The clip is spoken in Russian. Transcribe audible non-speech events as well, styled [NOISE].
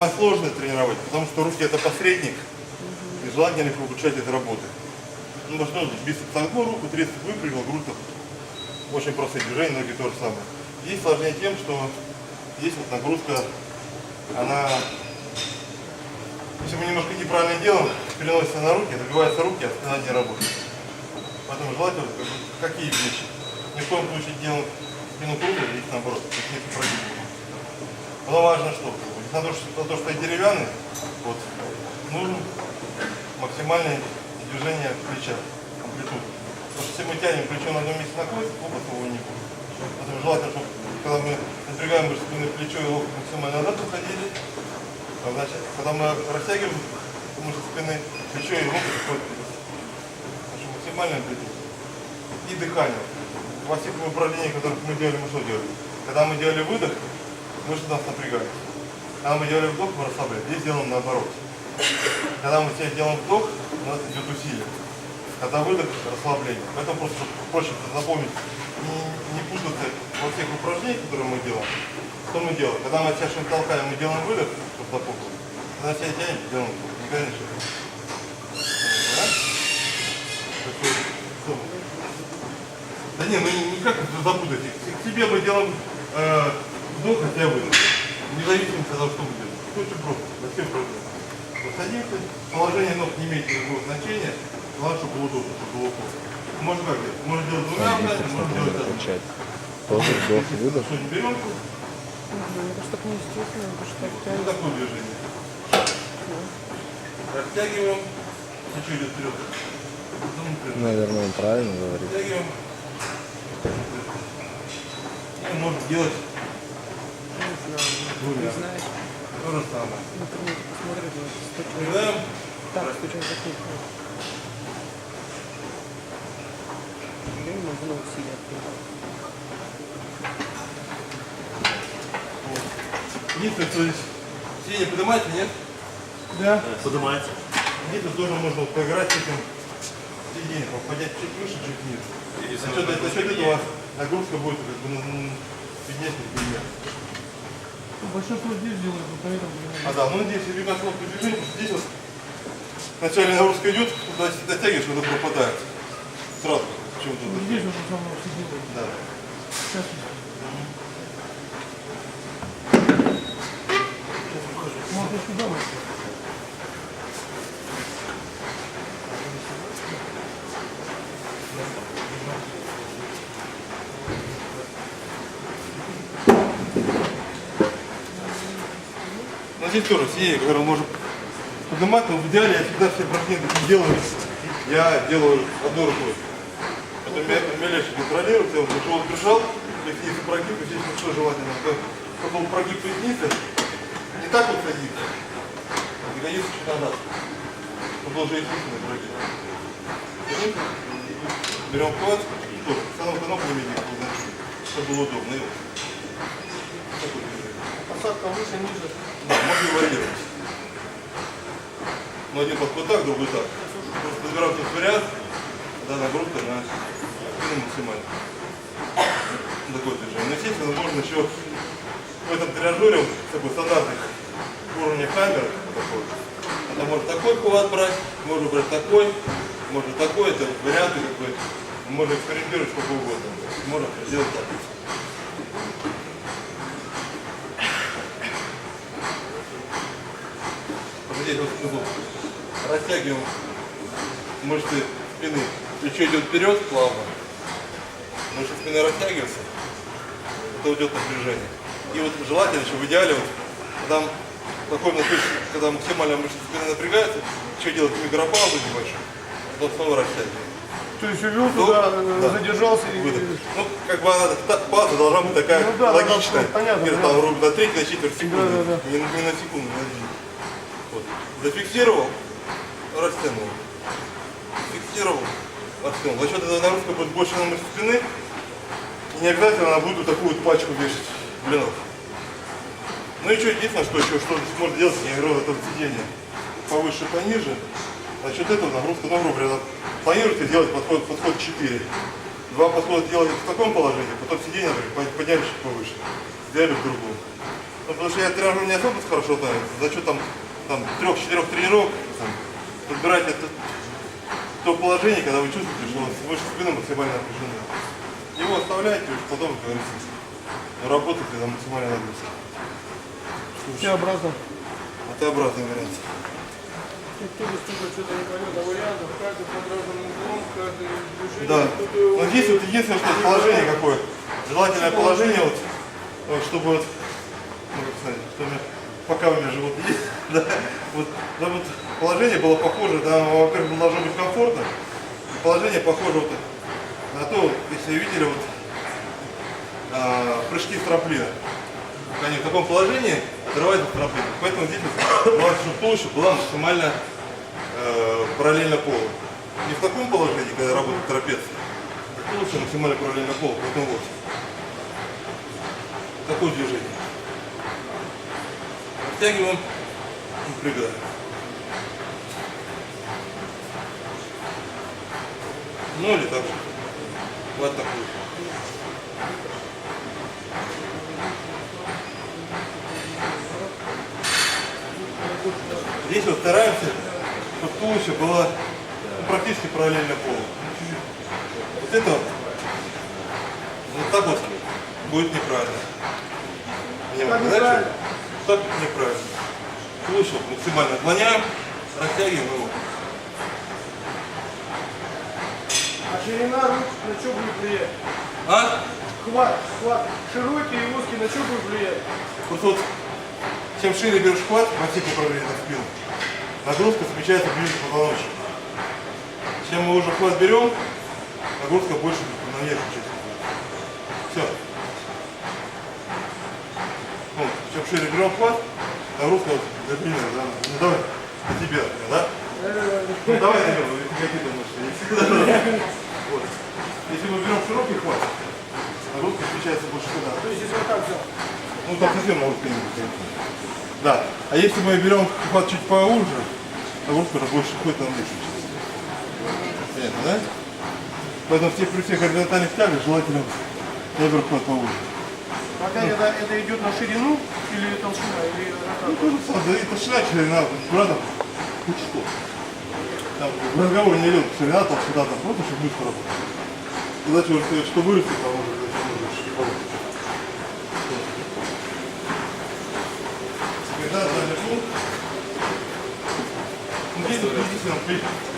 Сложно тренировать, потому что руки это посредник, и желательно их улучшать этой работы. Ну, что бицепс согнул руку, трицепс выпрыгнул, грудь. Очень простые движения, ноги то же самое. Здесь сложнее тем, что здесь вот нагрузка, она, если мы немножко неправильно делаем, переносится на руки, добиваются руки, а спина не работает. Поэтому желательно, какие вещи. Ни в коем случае не делаем спину круглой, здесь наоборот, прогибы. Но важно что, на то, что, на то, что я деревянный, вот, нужно максимальное движение плеча, амплитуду. Потому что если мы тянем плечо на одном месте находится, опыт его не будет. Поэтому желательно, чтобы когда мы напрягаем спины, плечо и локоть максимально назад уходили, а значит, когда мы растягиваем мышцы спины, плечо и локоть уходят максимальная амплитуда. И дыхание. Во всех упражнениях, которых мы делали, мы что делали? Когда мы делали выдох, мышцы нас напрягают. Когда мы делали вдох, мы расслабляем. Здесь делаем наоборот. Когда мы себе делаем вдох, у нас идет усилие. Когда выдох, расслабление. Поэтому просто проще запомнить, не, не путаться во всех упражнениях, которые мы делаем. Что мы делаем? Когда мы что-нибудь толкаем, мы делаем выдох, чтобы запомнить. Когда себя тянем, делаем вдох. Никогда не ошибаемся. Да? Да не, ну никак запутать. К себе мы делаем э, вдох, а тебя выдох. Независимо от того, что мы делаем. Это очень просто. Совсем просто. Вот садимся, положение ног не имеет никакого значения. Главное, чтобы было удобно, чтобы было удобно. Можно как делать? Можно делать двумя руками, можно делать одной. Тоже вдох, выдох. Что, не берем? Неестественно, это ж так Вот тянет. такое движение. Растягиваем. Плечо идет вперед. Наверное, он правильно говорит. Растягиваем. И можем делать Не знаю, Двумя. не знаешь. то же самое. Напрягаем. Так, стучат за. Я не могу на ответить. Единственное, что здесь сиденье поднимается, нет? Да. Поднимается. Где-то тоже можно поиграть с этим сиденьем, поднять чуть выше, чуть ниже. За счет, за счет этого нагрузка будет как бы ну, поднять например. Большинство здесь делают, но поэтому А да, ну здесь видно потому что здесь вот вначале нагрузка идет, туда дотягиваешь, когда пропадает. Сразу почему-то. вот Здесь уже самое все делают. Да. Сейчас Можно сюда, может. Здесь тоже сиденье, которое можно поднимать, но в идеале я всегда все упражнения делаю. Я делаю одной рукой. Это меня, меня легче контролировать. Я вот прижал, поясницу прогиб, здесь что желательно, чтобы был прогиб поясницы, не так вот садиться, а ягодицы чуть назад. Чтобы уже естественный прогиб. Берем ног не имеет никакого значения, чтобы было удобно. Посадка выше, ниже. Да, можно варьировать. Ну, один подход так, другой так. Просто подбираем тот вариант, да, нагрузка на спину максимально. Ну, Такое движение. Но, естественно, можно еще в этом тренажере, такой стандартный уровня камеры, такой. Это может такой кулак брать, можно брать такой, можно такой, это варианты, как бы, можно экспериментировать сколько угодно. Можно сделать так. Вот внизу. Растягиваем мышцы спины. Плечо идет вперед плавно. Мышцы спины растягиваются. Это уйдет напряжение. И вот желательно еще в идеале, вот, когда находим когда максимально мышцы спины напрягаются, еще делать микропаузу небольшую, потом снова растягиваем. То есть увел Ну, туда, э, да. задержался и... Выдох. Ну, как бы она, та- пауза должна быть такая Ну да, логичная. понятно, Где-то там ровно на треть, на четверть секунды. Да, да, да. Не, на- не на секунду, на один. Зафиксировал, растянул. Фиксировал, растянул. За счет этого нагрузка будет больше на мышцы спины. И не обязательно она будет вот такую вот пачку вешать блинов. Ну и что, единственное, что еще, что можно делать, я говорю, это сиденье повыше, пониже. За счет этого нагрузка, ну, грубо планируете делать подход, подход 4. Два подхода делать в таком положении, потом сиденье подняли чуть повыше. Сделали в другом. Ну, Потому что я тренажер не особо хорошо знаю. За счет там, там трех-четырех тренировок там, подбирать это то положение, когда вы чувствуете, что у вас выше спины максимально напряжены. Его оставляете, и уж потом, как говорится, работаете на максимальной нагрузке. Всеобразно. А Т-образный вариант. Никто без стука что-то не поймет, а вариантов, каждый под разным углом, каждый движение. Да. Но здесь вот единственное, что положение какое. Желательное положение, вот, вот, чтобы вот, ну как сказать, что у меня, пока у меня живот есть, [LAUGHS] да, вот, да, вот положение было похоже, да, во-первых, должно быть комфортно, положение похоже вот на то, если видели вот а, прыжки с трамплина. Они в таком положении отрываются с трамплина. Поэтому здесь чтобы туловище была максимально э, параллельно полу. Не в таком положении, когда работает трапеция, а туловище максимально параллельно полу. Поэтому вот. Такое движение. Оттягиваем и прыгаем. Ну или так же. Вот такой. Здесь вот стараемся, чтобы туловище было ну, практически параллельно полу. Вот это вот, вот так вот будет неправильно. Понимаете, да, Так неправильно. Туловище максимально отклоняем, растягиваем его. А ширина рук на что будет влиять? А? Хват, хват. Широкий и узкий на что будет влиять? Вот тут, чем шире берешь хват, во всех направлениях на спину, нагрузка смещается ближе к позвоночнику. Чем мы уже хват берем, нагрузка больше на верхнюю часть. Все. Вот, чем шире берем хват, нагрузка вот длинная, да? Ну давай, на тебя, да? Ну давай, наверное, какие мышцы есть. Вот. Если мы берем широкий хват, нагрузка смещается больше сюда. То есть если вот так взял. Ну, так совсем может быть. Да. А если мы берем хват чуть поуже, нагрузка уже больше ходит на часть. Понятно, да? Поэтому все, при всех горизонтальных тягах желательно беру хват поуже. Опять это, это идет на ширину или толщина, или Ну, как? то же самое. Толщина, ширина, там? Хоть что. Там в разговоре не идет ширина, толщина, там просто, чтобы мышцы работали. Задача уже, сказать, что вырастет, а уже нужно шире получится. Когда ну, здесь вот действительно плечи